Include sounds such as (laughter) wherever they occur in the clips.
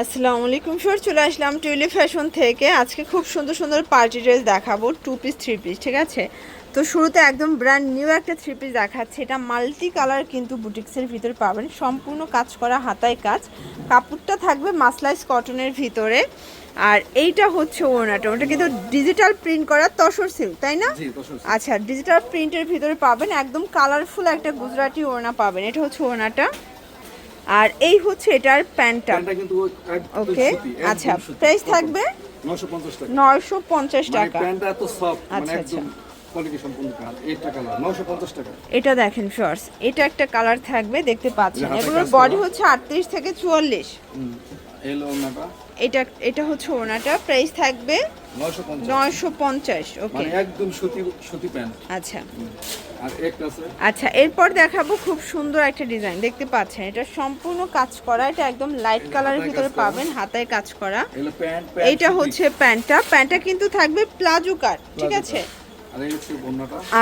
আসসালামু আলাইকুম স্যার চলে আসলাম টুইলি ফ্যাশন থেকে। আজকে খুব সুন্দর সুন্দর পার্টি ড্রেস দেখাবো টু পিস থ্রি পিস ঠিক আছে? তো শুরুতে একদম ব্র্যান্ড নিউ একটা থ্রি পিস দেখাচ্ছে। এটা মাল্টি কালার কিন্তু বুটিক্সের ভিতরে পাবেন। সম্পূর্ণ কাজ করা হাতায় কাজ। কাপড়টা থাকবে মাসলাইস কটনের ভিতরে। আর এইটা হচ্ছে ওনাটা ওটা কিন্তু ডিজিটাল প্রিন্ট করা তসর সিল্ক তাই না? আচ্ছা ডিজিটাল প্রিন্টের ভিতরে পাবেন। একদম কালারফুল একটা গুজরাটি ওনা পাবেন। এটা হচ্ছে ওড়নাটা। আর এই হচ্ছে এটার প্যান্টটা। ওকে আচ্ছা। প্রাইস থাকবে? 950 নয়শো পঞ্চাশ মানে টাকা। মানে আচ্ছা, 950 টাকা এটা দেখেন শর্টস এটা একটা কালার থাকবে দেখতে পাচ্ছেন। এগুলোর বডি হচ্ছে আটত্রিশ থেকে চুয়াল্লিশ। এটা এটা হচ্ছে ওনাটা প্রাইস থাকবে 950 নয়শো পঞ্চাশ ওকে মানে একদম সুতি সুতি প্যান্ট। আচ্ছা। আর একটা আছে? আচ্ছা এরপর দেখাবো খুব সুন্দর একটা ডিজাইন। দেখতে পাচ্ছেন এটা সম্পূর্ণ কাজ করা এটা একদম লাইট কালারের ভিতরে পাবেন হাতায় কাজ করা। এইটা হচ্ছে প্যান্টটা। প্যান্টটা কিন্তু থাকবে প্লাজো কাট ঠিক আছে?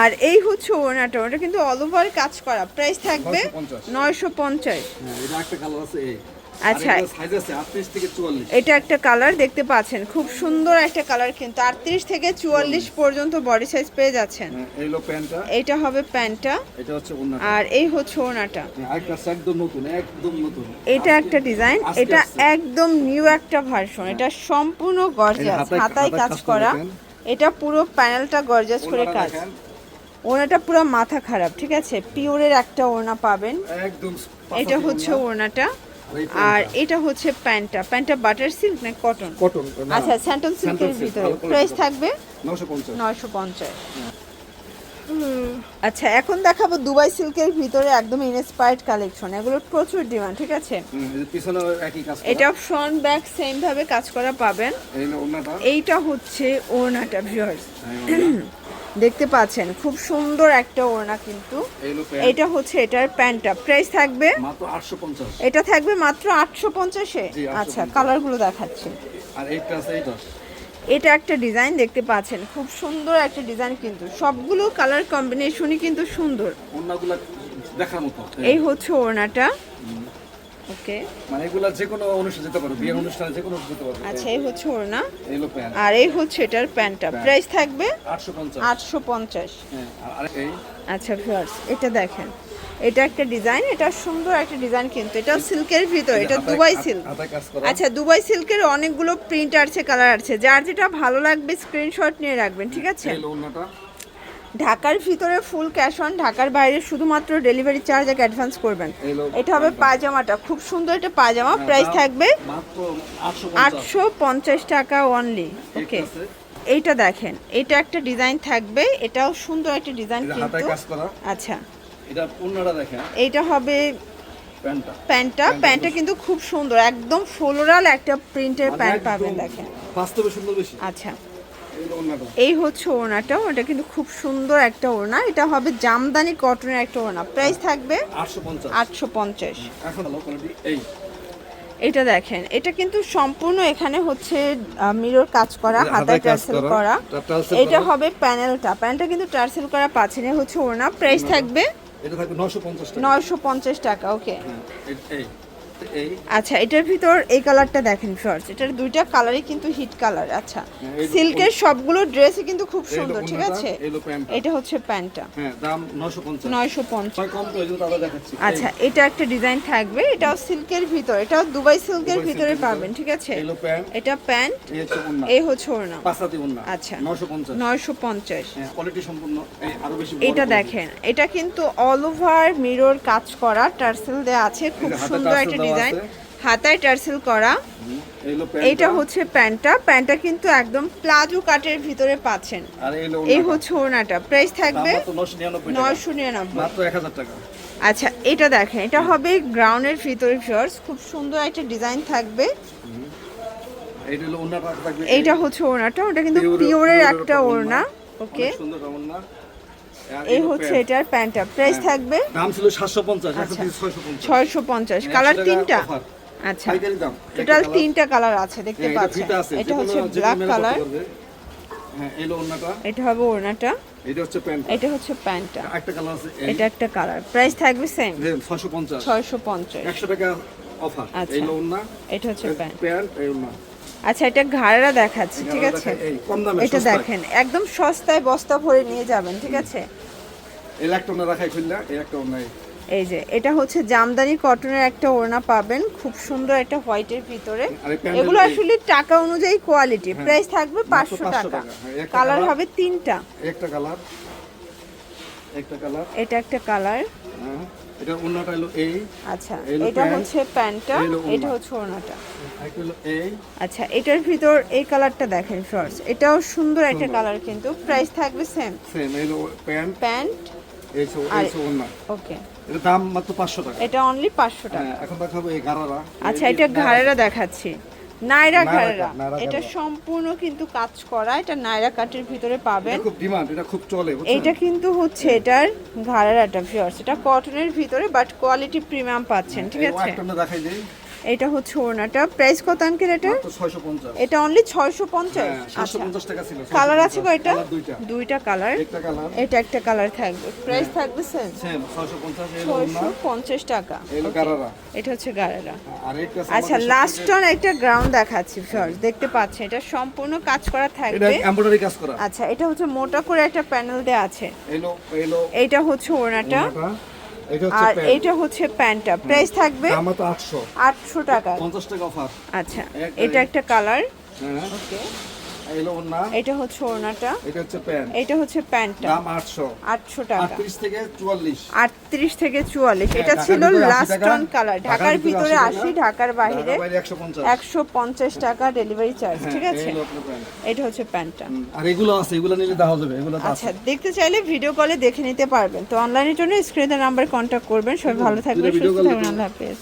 আর এই হচ্ছে ওনাটা ওটা কিন্তু অল ওভার কাজ করা। প্রাইস থাকবে 950 নয়শো পঞ্চাশ। হ্যাঁ এটা একটা কালার আছে এই আচ্ছা। সাইজ আছে 38 থেকে 44 এটা একটা কালার দেখতে পাচ্ছেন। খুব সুন্দর একটা কালার কিন্তু। আটত্রিশ থেকে চুয়াল্লিশ পর্যন্ত বডি সাইজ পেয়ে যাচ্ছেন। হ্যাঁ, এইটা হবে প্যান্টটা। এটা আর এই হচ্ছে ওনাটা নতুন এটা একটা ডিজাইন এটা একদম নিউ একটা ভার্সন এটা সম্পূর্ণ গর্জাস হাতায়- কাজ করা। এটা পুরো প্যানেলটা গর্জাস করে কাজ। ওনাটা পুরো মাথা খারাপ ঠিক আছে? পিওরের একটা ওনা পাবেন। এটা হচ্ছে ওনাটা আর এটা হচ্ছে প্যান্টটা। প্যান্টটা বাটার সিল্ক না কটন কটন আচ্ছা স্যান্টন সিল্কের ভিতরে। প্রাইস থাকবে? 950 নয়শো পঞ্চাশ। আচ্ছা এখন দেখাবো দুবাই সিল্কের ভিতরে একদম ইনস্পায়ার্ড কালেকশন এগুলোর প্রচুর ডিমান্ড ঠিক আছে? এটা ফ্রন্ট ব্যাক সেম ভাবে কাজ করা পাবেন। ওনাটা এইটা হচ্ছে ওড়নাটা ভিউয়ার্স (clears throat) দেখতে পাচ্ছেন খুব সুন্দর একটা ওড়না কিন্তু। এটা হচ্ছে এটার প্যান্টটা। প্রাইস থাকবে? এটা থাকবে মাত্র আটশো পঞ্চাশে? আচ্ছা কালারগুলো দেখাচ্ছি। এটা একটা ডিজাইন দেখতে পাচ্ছেন খুব সুন্দর একটা ডিজাইন কিন্তু। সবগুলো কালার কম্বিনেশনই কিন্তু সুন্দর। এই হচ্ছে ওড়নাটা। ওকে। মানে এগুলা যে কোনো অনুষ্ঠানে যেতে পারো বিয়ের অনুষ্ঠানে যে কোনো যেতে পারো। আচ্ছা এই হচ্ছে ওড়না। এই হলো প্যান্ট। আর এই হচ্ছে এটার প্যান্টটা। প্রাইস থাকবে 850 আটশো পঞ্চাশ। হ্যাঁ আর এই? আচ্ছা ভিউয়ার্স এটা দেখেন। এটা একটা ডিজাইন এটা সুন্দর একটা ডিজাইন কিন্তু। এটা সিল্কের ভিতর এটা দুবাই সিল্ক। আচ্ছা দুবাই সিল্কের অনেকগুলো প্রিন্ট আছে কালার আছে। যার যেটা ভালো লাগবে স্ক্রিনশট নিয়ে রাখবেন ঠিক আছে? ঢাকার ভিতরে ফুল ক্যাশ অন ঢাকার বাইরে শুধুমাত্র ডেলিভারি চার্জ এক অ্যাডভান্স করবেন। এটা হবে পায়জামাটা। খুব সুন্দর একটা পায়জামা। প্রাইস থাকবে আটশো পঞ্চাশ। টাকা অনলি ওকে এইটা দেখেন এটা একটা ডিজাইন থাকবে। এটাও সুন্দর একটা ডিজাইন কিন্তু আচ্ছা। এটা দেখেন। এইটা হবে প্যান্টটা। প্যান্টটা। কিন্তু খুব সুন্দর। একদম ফ্লোরাল একটা প্রিন্টের মানে প্যান্ট পাবেন দেখেন। বাস্তবে সুন্দর বেশি। আচ্ছা। এই হচ্ছে ওড়নাটা ওটা কিন্তু খুব সুন্দর একটা ওড়না। এটা হবে জামদানি কটনের একটা ওড়না। প্রাইস থাকবে আটশো পঞ্চাশ। এটা দেখেন এটা কিন্তু সম্পূর্ণ এখানে হচ্ছে মিরর কাজ করা হাতায় টার্সেল করা, এটা হবে প্যানেলটা প্যানেলটা কিন্তু টার্সেল করা পাচ্ছেন হচ্ছে ওড়না। প্রাইস থাকবে এটা থাকবে 950 টাকা। নয়শো পঞ্চাশ টাকা ওকে আচ্ছা এটার ভিতর এই কালারটা দেখেন ফার্স্ট এটার দুইটা কালারই কিন্তু হিট কালার আচ্ছা। হ্যাঁ, সিল্কের সবগুলো ড্রেসই কিন্তু খুব সুন্দর ঠিক আছে। এটা হচ্ছে প্যান্টটা। হ্যাঁ দাম 950 নয়শো পঞ্চাশ। আচ্ছা এটা একটা ডিজাইন থাকবে। এটাও সিল্কের ভিতর। এটাও দুবাই সিল্কের ভিতরে পাবেন ঠিক আছে? এটা প্যান্ট এই হচ্ছে ওড়না। আচ্ছা। 950 নয়শো পঞ্চাশ। হ্যাঁ কোয়ালিটি সম্পূর্ণ এই আরও বেশি বড় এটা দেখেন এটা কিন্তু অল ওভার মিরর কাজ করা টার্সেল দেওয়া আছে খুব সুন্দর একটা ডিজাইন। হাতায় টার্সেল করা। প্যান্টটা। হচ্ছে প্যান্টটা। প্যান্টটা কিন্তু একদম প্লাজো কাটের ভিতরে পাচ্ছেন। আর এই হচ্ছে ওড়নাটা। প্রাইস থাকবে মাত্র 999 টাকা। নয়শো নিরানব্বই। মাত্র 1000 টাকা। আচ্ছা এটা দেখেন। এটা হবে গ্রাউন্ডের ভিতরে ফিয়ার্স খুব সুন্দর একটা ডিজাইন থাকবে। এইটা হচ্ছে ওড়নাটা। ওটা কিন্তু পিওরের একটা ওড়না। ওকে সুন্দর ওড়না। এই হলো হচ্ছে এটার প্যান্টটা প্রাইস থাকবে? দাম ছিল 750 এখন আচ্ছা। থেকে 650 ছয়শো পঞ্চাশ। কালার তিনটা। আচ্ছা। টোটাল তিনটা কালার আছে দেখতে হ্যাঁ, এটা পাচ্ছেন। এটা হচ্ছে ব্ল্যাক কালার। হ্যাঁ এই এটা হবে ওড়নাটা। এটা হচ্ছে প্যান্ট এটা হচ্ছে প্যান্টটা। একটা কালার আছে এটা একটা কালার। প্রাইস থাকবে সেম যে 650 ছয়শো পঞ্চাশ। 100 টাকা অফার। আচ্ছা। এই লোন এটা হচ্ছে প্যান্ট। প্যান্ট এই না আচ্ছা এটা ঘাড়া দেখাচ্ছি ঠিক আছে? এটা দেখেন একদম সস্তায় বস্তা ভরে নিয়ে যাবেন ঠিক আছে? এই রাখাই খুললা যে এটা হচ্ছে জামদানি কটনের একটা ওড়না পাবেন খুব সুন্দর একটা হোয়াইটের ভিতরে। এগুলো আসলে টাকা অনুযায়ী কোয়ালিটি প্রাইস থাকবে পাঁচশো 500 টাকা। টাকা। হ্যাঁ, কালার হবে তিনটা। একটা কালার একটা কালার এটা একটা কালার হ্যাঁ। এটা ওনাটা হলো এই আচ্ছা এটা হচ্ছে প্যান্টটা। এটা হচ্ছে ওড়নাটা। আচ্ছা এটার ভিতর এই কালারটা দেখেন ফ্রস এটাও সুন্দর একটা কালার কিন্তু প্রাইস থাকবে সেম সেম এই প্যান্ট প্যান্ট এই এই ওকে এটা দাম মাত্র পাঁচশো টাকা। এটা অনলি পাঁচশো টাকা। হ্যাঁ এখন দেখাবো এই গারারা আচ্ছা এটা ঘাড়েরা দেখাচ্ছি। নাইরা নায়রা এটা সম্পূর্ণ কিন্তু কাজ করা এটা নাইরা কাটের ভিতরে পাবেন। খুব ডিমান্ড এটা খুব চলে এটা কিন্তু হচ্ছে এটার ঘাড়েরাটা ভিউয়ার্স এটা কটনের ভিতরে বাট কোয়ালিটি প্রিমিয়াম পাচ্ছেন ঠিক আছে? একটা দেখাই দেই। এটা হচ্ছে ওড়নাটা। প্রাইস কত আঙ্কেল এটা? 650 এটা অনলি ছয়শো পঞ্চাশ? হ্যাঁ আচ্ছা। 750 টাকা ছিল কালার আছে কয়টা? দুইটা। দুইটা কালার একটা কালার এটা একটা কালার থাকবে। প্রাইস থাকবে সেম সেম 650 এর ছয়শো না পঞ্চাশ টাকা। গারারা। এটা হচ্ছে আর একটা আচ্ছা লাস্ট অন একটা গ্রাউন্ড দেখাচ্ছি ফার্স্ট দেখতে পাচ্ছেন। এটা সম্পূর্ণ কাজ করা এটা থাকবে এমব্রয়ডারি কাজ করা। আচ্ছা এটা হচ্ছে মোটা করে একটা প্যানেল দেওয়া আছে। এইটা হচ্ছে ওড়নাটা। ওনাটা, এটা হচ্ছে আর প্যান্টটা। প্রাইস থাকবে দাম তো 800 আটশো টাকা। 50 টাকা অফার। আচ্ছা এটা একটা কালার। হ্যাঁ। ওকে এলো এটা হচ্ছে ওড়নাটা। এটা হচ্ছে প্যান্ট। এটা হচ্ছে প্যান্টটা। দাম 800 আটশো টাকা। 38 থেকে 44 আটত্রিশ থেকে চুয়াল্লিশ। হ্যাঁ, এটা ছিল লাস্ট অন কালার ঢাকার ভিতরে ভিতরে 80 ঢাকার বাইরে ঢাকার বাইরে 150 একশো পঞ্চাশ টাকা ডেলিভারি চার্জ ঠিক হ্যাঁ, আছে। এটা হচ্ছে প্যান্টটা। আর এগুলো আছে এগুলো নিলে দেওয়া যাবে এগুলো আচ্ছা দেখতে চাইলে ভিডিও কলে দেখে নিতে পারবেন। তো অনলাইনের জন্য স্ক্রিনে নাম্বার কন্ট্যাক্ট করবেন। সবাই ভালো থাকবেন সুস্থ থাকবেন। আল্লাহ হাফেজ।